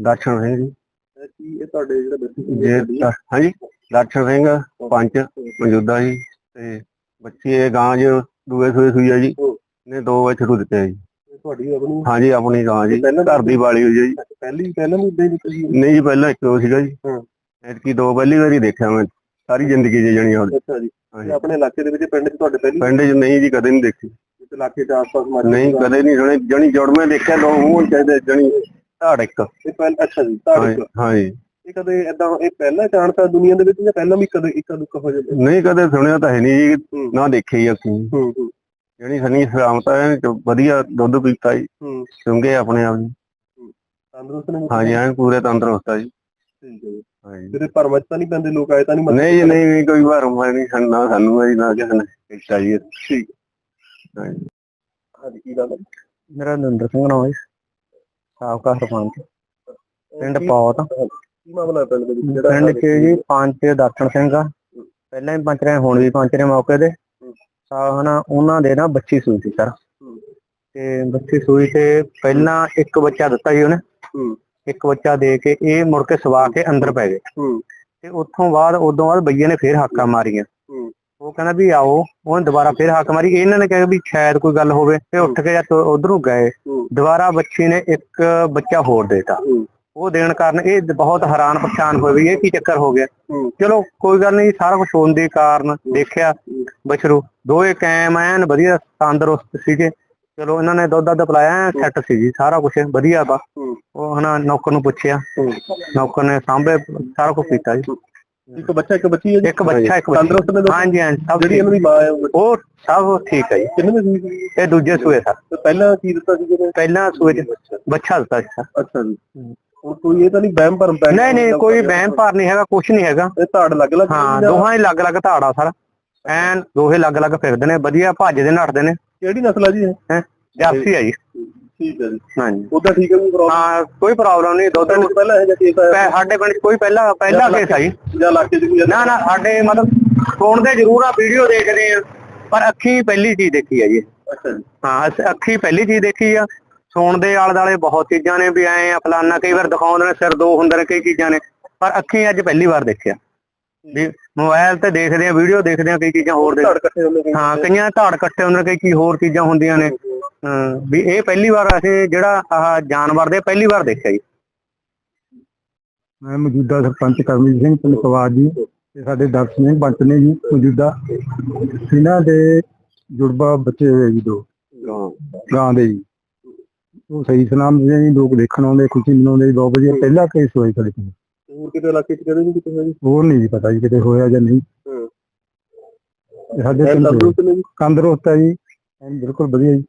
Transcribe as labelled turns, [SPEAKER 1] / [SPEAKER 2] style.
[SPEAKER 1] ਦਰਸ਼ਨ ਸਿੰਘ ਜੀ।
[SPEAKER 2] ਕੀ ਇਹ ਤੁਹਾਡੇ ਜਿਹੜੇ ਬੱਚੇ
[SPEAKER 1] ਜੇ ਹਾਂਜੀ ਦਰਸ਼ਨ ਸਿੰਘ ਪੰਜ ਮੌਜੂਦਾ ਜੀ ਤੇ ਬੱਚੀ ਇਹ ਗਾਂ ਜੀ ਦੂਏ ਸੂਏ ਸੂਈ ਆ ਜੀ। ਨੇ ਦੋ ਵਛਰੂ ਦਿੱਤੇ ਆ ਜੀ।
[SPEAKER 2] ਤੁਹਾਡੀ ਆਪਣੀ
[SPEAKER 1] ਹਾਂਜੀ ਆਪਣੀ ਗਾਂ ਜੀ।
[SPEAKER 2] ਪਹਿਲਾਂ
[SPEAKER 1] ਘਰ ਦੀ ਵਾਲੀ ਹੋਈ ਆ ਜੀ।
[SPEAKER 2] ਪਹਿਲੀ ਪਹਿਲਾਂ ਵੀ ਇਦਾਂ ਹੀ
[SPEAKER 1] ਨਹੀਂ ਜੀ ਪਹਿਲਾਂ ਇੱਕ ਦੋ ਸੀਗਾ ਜੀ।
[SPEAKER 2] ਹਾਂ।
[SPEAKER 1] ਐਤਕੀ ਦੋ ਪਹਿਲੀ ਵਾਰੀ ਦੇਖਿਆ ਮੈਂ। ਸਾਰੀ ਜ਼ਿੰਦਗੀ 'ਚ ਜਣੀ ਹੁਣ
[SPEAKER 2] ਅੱਛਾ ਜੀ।
[SPEAKER 1] ਹਾਂਜੀ।
[SPEAKER 2] ਤੇ ਆਪਣੇ ਇਲਾਕੇ ਦੇ ਵਿੱਚ ਪਿੰਡ 'ਚ ਤੁਹਾਡੇ ਪਹਿਲੀ?
[SPEAKER 1] ਪਿੰਡ 'ਚ ਨਹੀਂ ਜੀ ਕਦੇ ਨਹੀਂ ਦੇਖੀ।
[SPEAKER 2] ਇਸ ਇਲਾਕੇ 'ਚ ਆਸ-ਪਾਸ ਮਾਰ
[SPEAKER 1] ਨਹੀਂ ਕਦੇ ਨਹੀਂ ਸੁਣੇ ਜਣੀ ਜੁੜਵੇਂ ਦੇਖਿਆ ਦੋ ਮੂੰਹ ਚਾਹੀਦੇ ਜਣੀ। ਧਾੜ ਇੱਕ।
[SPEAKER 2] ਇਹ ਪਹਿਲ ਅੱਛਾ ਜੀ ਤੁਹਾਡੇ
[SPEAKER 1] ਹਾਂਜੀ ਹਾਂਜੀ
[SPEAKER 2] ਇਹ ਕਦੇ ਏਦਾਂ ਇਹ ਪਹਿਲਾ ਚਾਂਸ ਦੁਨੀਆ ਦੇ ਵਿੱਚ ਜਾਂ ਪਹਿਲਾਂ ਵੀ ਕਦੇ ਇੱਕ ਦੁੱਕਾ ਹੋ ਜਾਂਦਾ?
[SPEAKER 1] ਨਹੀਂ ਕਦੇ ਸੁਣਿਆ ਤਾਂ ਹੈ ਨਹੀਂ ਜੀ
[SPEAKER 2] ਹੂੰ।
[SPEAKER 1] ਨਾ ਦੇਖੀ ਜੀ ਅਸੀਂ।
[SPEAKER 2] ਹੂੰ ਹੂੰ।
[SPEAKER 1] ਜਣੀ ਸਨੀ ਸਲਾਮਤ ਹੈ ਵਧੀਆ ਦੁੱਧ ਪੀਤਾ ਜੀ।
[SPEAKER 2] ਹੂੰ।
[SPEAKER 1] ਚੁੰਗੇ ਆਪਣੇ ਆਪ ਜੀ।
[SPEAKER 2] ਤੰਦਰੁਸਤ ਨੇ?
[SPEAKER 1] ਹਾਂਜੀ ਐਨ ਪੂਰੇ ਤੰਦਰੁਸਤ ਆ ਜੀ।
[SPEAKER 2] ਠੀਕ ਹੈ ਜੀ। ਤੇਰੇ ਭਰਮਾਂ ਤਾਂ ਨਹੀਂ ਪੈਂਦੇ ਲੋਕ ਆਏ ਤਾਂ ਨਹੀਂ
[SPEAKER 1] ਨਹੀਂ ਜੀ ਨਹੀਂ ਨਹੀਂ ਕੋਈ ਵਾਰ ਮੈਂ ਨਹੀਂ ਸਾਨੂੰ ਸਾਨੂੰ ਹੈ ਜੀ, ਨਾ ਕਿਸੇ ਨੇ ਕੀਤਾ ਜੀ।
[SPEAKER 2] ਠੀਕ।
[SPEAKER 1] ਹਾਂਜੀ
[SPEAKER 2] ਹਾਂਜੀ ਕੀ ਗੱਲ ਹੈ?
[SPEAKER 1] ਮੇਰਾ ਨਰਿੰਦਰ ਸਿੰਘ ਨਾਮ ਹੈ ਸਾਬਕਾ ਸਰਪੰਚ ਪਿੰਡ ਪੌਤ।
[SPEAKER 2] ਕੀ ਮਾਮਲਾ ਹੈ ਪਿੰਡ ਦੇ ਵਿੱਚ? ਜਿਹੜਾ
[SPEAKER 1] ਪਿੰਡ 'ਚ ਜੀ ਪੰਚ ਦਰਸ਼ਨ ਸਿੰਘ ਆ। ਪਹਿਲਾਂ ਹੀ ਪੰਚ ਰਹੇ ਹੁਣ ਵੀ ਪੰਚ ਰਹੇ ਮੌਕੇ ਤੇ। ਸਾ ਹਨਾ ਉਹਨਾਂ ਦੇ ਨਾ ਬੱਚੀ ਸੂਈ ਸੀ ਸਰ। ਤੇ ਬੱਚੀ ਸੂਈ ਤੇ ਪਹਿਲਾਂ ਇੱਕ ਬੱਚਾ ਦਿੱਤਾ ਜੀ ਉਹਨੇ। ਇੱਕ ਬੱਚਾ ਦੇ ਕੇ ਇਹ ਮੁੜ ਕੇ ਸਵਾ ਕੇ ਅੰਦਰ ਪੈ ਗਏ। ਤੇ ਉੱਥੋਂ ਬਾਅਦ ਉਦੋਂ ਬਾਅਦ ਬਈਏ ਨੇ ਫੇਰ ਹਾਕਾਂ ਮਾਰੀਆਂ। ਉਹ ਕਹਿੰਦਾ ਵੀ ਆਓ ਉਹਨੇ ਦੁਬਾਰਾ ਫੇਰ ਹਾਕ ਮਾਰੀ ਇਹਨਾਂ ਨੇ ਕਿਹਾ ਵੀ ਸ਼ਾਇਦ ਕੋਈ ਗੱਲ ਹੋਵੇ ਤੇ ਉੱਠ ਕੇ ਜਦ ਉਧਰੋਂ ਗਏ। ਦੁਬਾਰਾ ਬੱਚੀ ਨੇ ਇੱਕ ਬੱਚਾ ਹੋਰ ਦੇਤਾ। ਉਹ ਦੇਣ ਕਾਰਨ ਇਹ ਬਹੁਤ ਹੈਰਾਨ ਪਰੇਸ਼ਾਨ ਹੋਏ ਵੀ ਇਹ ਕੀ ਚੱਕਰ ਹੋ ਗਿਆ। ਚਲੋ ਕੋਈ ਗੱਲ ਨਹੀਂ ਸਾਰਾ ਕੁਝ ਹੋਣ ਦੇ ਕਾਰਨ ਦੇਖਿਆ ਬਸ਼ਰੂ ਦੋਏ ਕੈਮ ਐਨ ਵਧੀਆ ਤੰਦਰੁਸਤ ਸੀਗੇ। ਚਲੋ ਇਹਨਾਂ ਨੇ ਦੁੱਧ ਦੱਧ ਪਿਲਾਇਆ ਸੈੱਟ ਸੀ ਜੀ ਸਾਰਾ ਕੁਝ ਵਧੀਆ ਵਾ। ਉਹ ਹਨਾ ਨੌਕਰ ਨੂੰ ਪੁੱਛਿਆ। ਨੌਕਰ ਨੇ ਸਾਂਭੇ ਸਾਰਾ ਕੁਝ ਕੀਤਾ ਜੀ।
[SPEAKER 2] ਇੱਕ ਬੱਚਾ ਇੱਕ ਬੱਚੀ ਹੈ ਜੀ?
[SPEAKER 1] ਇੱਕ ਬੱਚਾ ਇੱਕ ਬੱਚੀ।
[SPEAKER 2] ਤੰਦਰੁਸਤ ਨੇ?
[SPEAKER 1] ਹਾਂਜੀ ਹਾਂਜੀ ਸਭ
[SPEAKER 2] ਜਿਹੜੀ
[SPEAKER 1] ਠੀਕ।
[SPEAKER 2] ਇਹਨਾਂ ਦੀ ਮਾਂ ਹੈ ਉਹ
[SPEAKER 1] ਉਹ ਸਭ ਠੀਕ ਹੈ ਜੀ।
[SPEAKER 2] ਕਿੰਨੇ ਦੀ ਸੀ?
[SPEAKER 1] ਇਹ ਦੂਜੇ ਸੂਏ ਸਰ।
[SPEAKER 2] ਤੇ ਪਹਿਲਾਂ ਕੀ ਦਿੱਤਾ ਸੀ ਜਿਹਨੇ
[SPEAKER 1] ਪਹਿਲਾਂ ਸੂਏ ਚ ਬੱਚਾ ਦਿੱਤਾ ਸੀ ਸਰ।
[SPEAKER 2] ਅੱਛਾ ਜੀ। ਹੁਣ ਕੋਈ ਇਹ ਤਾਂ ਨਹੀਂ ਵਹਿਮ ਭਰਮ ਪੈ
[SPEAKER 1] ਨਹੀਂ ਨਹੀਂ ਕੋਈ ਵਹਿਮ ਭਾਰ ਨਹੀਂ ਹੈਗਾ ਕੁਝ ਨਹੀਂ ਹੈਗਾ।
[SPEAKER 2] ਇਹ ਧਾੜ ਲੱਗ ਲੱਗ
[SPEAKER 1] ਹਾਂ ਦੋਹਾਂ ਹੀ ਅਲੱਗ-ਅਲੱਗ ਧਾੜਾ ਸਰ। ਐਨ ਦੋਹੇ ਅਲੱਗ-ਅਲੱਗ ਫਿਰਦੇ ਨੇ ਵਧੀਆ ਭੱਜਦੇ ਨੱਠਦੇ ਨੇ।
[SPEAKER 2] ਕਿਹੜੀ ਨਸਲ ਆ ਜੀ ਇਹ?
[SPEAKER 1] ਹੈ? ਜਰਸੀ ਆ ਜੀ।
[SPEAKER 2] ਠੀਕ ਹੈ ਜੀ।
[SPEAKER 1] ਹਾਂਜੀ।
[SPEAKER 2] ਉਹਦਾ ਠੀਕ ਹੈ ਕੋਈ ਪ੍ਰੋਬਲਮ?
[SPEAKER 1] ਹਾਂ ਕੋਈ ਪ੍ਰੋਬਲਮ ਨਹੀਂ ਦੁੱਧ ਨੂੰ
[SPEAKER 2] ਪਹਿਲਾਂ ਇਹ ਜਿਹਾ ਕੇਸ ਆਇਆ?
[SPEAKER 1] ਪੈ- ਸਾਡੇ ਪਿੰਡ 'ਚ ਕੋਈ ਪਹਿਲਾ ਪਹਿਲਾ ਕੇਸ ਆ ਜੀ
[SPEAKER 2] ਜਾਂ ਇਲਾਕੇ 'ਚ ਕੋਈ
[SPEAKER 1] ਨਾ ਨਾ ਸਾਡੇ ਮਤਲਬ ਸੁਣਦੇ ਜ਼ਰੂਰ ਆ ਵੀਡੀਓ ਦੇਖਦੇ ਆ ਪਰ ਅੱਖੀ ਪਹਿਲੀ ਚੀਜ਼ ਦੇਖੀ ਆ ਜੀ।
[SPEAKER 2] ਅੱਛਾ ਜੀ।
[SPEAKER 1] ਹਾਂ ਅੱਖੀ ਪਹਿਲੀ ਚੀਜ਼ ਦੇਖੀ ਆ। ਸੁਣਦੇ ਆਲੇ ਦਾਲੇ ਬਹੁਤ ਚੀਜ਼ਾਂ ਨੇ ਵੀ ਐ ਫਲਾਨਾ ਕਈ ਵਾਰ ਦਿਖਾਉਂਦੇ ਨੇ ਸਿਰ ਦੋ ਹੁੰਦੇ ਨੇ ਕਈ ਚੀਜ਼ਾਂ ਨੇ ਪਰ ਅੱਖੀ ਅੱਜ ਪਹਿਲੀ ਵਾਰ ਦੇਖਿਆ ਵੀ ਮੋਬਾਈਲ ਤੇ ਦੇਖਦੇ ਆ ਵੀਡੀਓ ਦੇਖਦੇ ਆ ਕਈ ਚੀਜ਼ਾਂ ਹੋਰ ਦੇ ਹਾਂ ਕਈਆਂ ਧਾੜ ਕੱਟੇ ਹੁੰਦੇ ਨੇ ਕਈ ਕੀ ਹੋਰ ਚੀਜ਼ਾਂ ਹੁੰਦੀਆਂ ਨੇ। ਵੀ ਇਹ ਪਹਿਲੀ ਵਾਰ ਅਸੀਂ ਜਿਹੜਾ ਆਹ ਜਾਨਵਰ ਦੇ ਪਹਿਲੀ ਵਾਰ ਦੇਖਿਆ ਜੀ।
[SPEAKER 3] ਮੈਂ ਮੌਜੂਦਾ ਸਰਪੰਚ ਕਰਮਜੀਤ ਸਿੰਘ ਪਿੰਡ ਪਵਾਰ ਜੀ ਤੇ ਸਾਡੇ ਦਰਸ਼ਨ ਸਿੰਘ ਪੰਚ ਨੇ ਜੀ ਮੌਜੂਦਾ। ਇਹਨਾਂ ਦੇ ਜੁੜਵਾ ਬੱਚੇ ਹੋਏ ਜੀ ਦੋ। ਗਾਂ ਦੇ ਜੀ। ਉਹ ਸਹੀ ਸਲਾਮ ਜੀ ਲੋਕ ਦੇਖਣ ਆਉਂਦੇ ਖੁਸ਼ੀ ਮਨਾਉਂਦੇ ਬਹੁਤ ਵਧੀਆ। ਪਹਿਲਾ ਕੇਸ ਹੋਇਆ ਸਾਡੇ ਕੋਲ।
[SPEAKER 2] ਹੋਰ ਕਿਤੇ ਇਲਾਕੇ 'ਚ ਕਦੇ ਨਹੀਂ ਕਿਤੇ ਹੋਇਆ ਜੀ?
[SPEAKER 3] ਹੋਰ ਨਹੀਂ ਜੀ ਪਤਾ ਜੀ ਕਿਤੇ ਹੋਇਆ ਜਾਂ ਨਹੀਂ। ਸਾਡੇ।
[SPEAKER 2] ਤੰਦਰੁਸਤ ਨੇ
[SPEAKER 3] ਹੈ ਜੀ। ਬਿਲਕੁਲ ਵਧੀਆ ਜੀ।